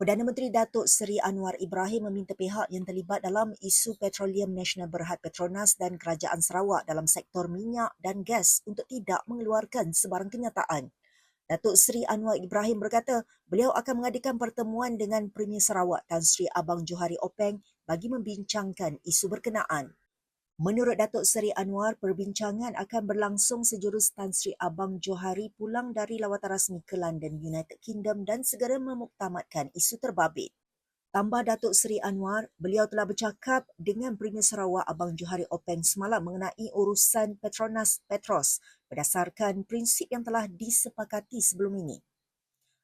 Perdana Menteri Datuk Seri Anwar Ibrahim meminta pihak yang terlibat dalam isu Petroleum Nasional Berhad Petronas dan Kerajaan Sarawak dalam sektor minyak dan gas untuk tidak mengeluarkan sebarang kenyataan. Datuk Seri Anwar Ibrahim berkata beliau akan mengadakan pertemuan dengan Premier Sarawak Tan Sri Abang Johari Openg bagi membincangkan isu berkenaan. Menurut Datuk Seri Anwar, perbincangan akan berlangsung sejurus Tan Sri Abang Johari pulang dari lawatan rasmi ke London, United Kingdom dan segera memuktamadkan isu terbabit. Tambah Datuk Seri Anwar, beliau telah bercakap dengan Premier Sarawak Abang Johari Openg semalam mengenai urusan Petronas Petros berdasarkan prinsip yang telah disepakati sebelum ini.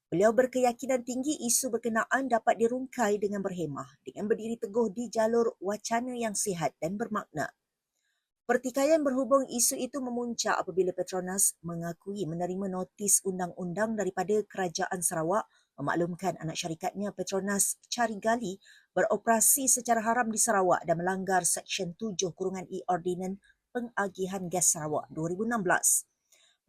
Beliau berkeyakinan tinggi isu berkenaan dapat dirungkai dengan berhemah dengan berdiri teguh di jalur wacana yang sihat dan bermakna. Pertikaian berhubung isu itu memuncak apabila Petronas mengakui menerima notis undang-undang daripada Kerajaan Sarawak memaklumkan anak syarikatnya Petronas Carigali beroperasi secara haram di Sarawak dan melanggar Seksyen 7 kurungan E Ordinan Pengagihan Gas Sarawak 2016.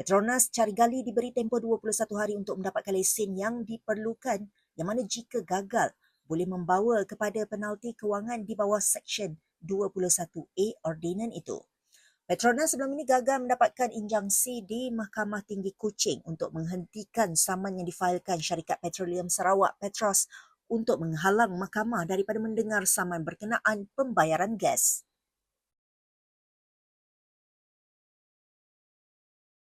Petronas Carigali diberi tempoh 21 hari untuk mendapatkan lesen yang diperlukan yang mana jika gagal boleh membawa kepada penalti kewangan di bawah Seksyen 21A ordinan itu. Petronas sebelum ini gagal mendapatkan injangsi di Mahkamah Tinggi Kuching untuk menghentikan saman yang difailkan syarikat Petroleum Sarawak Petros untuk menghalang mahkamah daripada mendengar saman berkenaan pembayaran gas.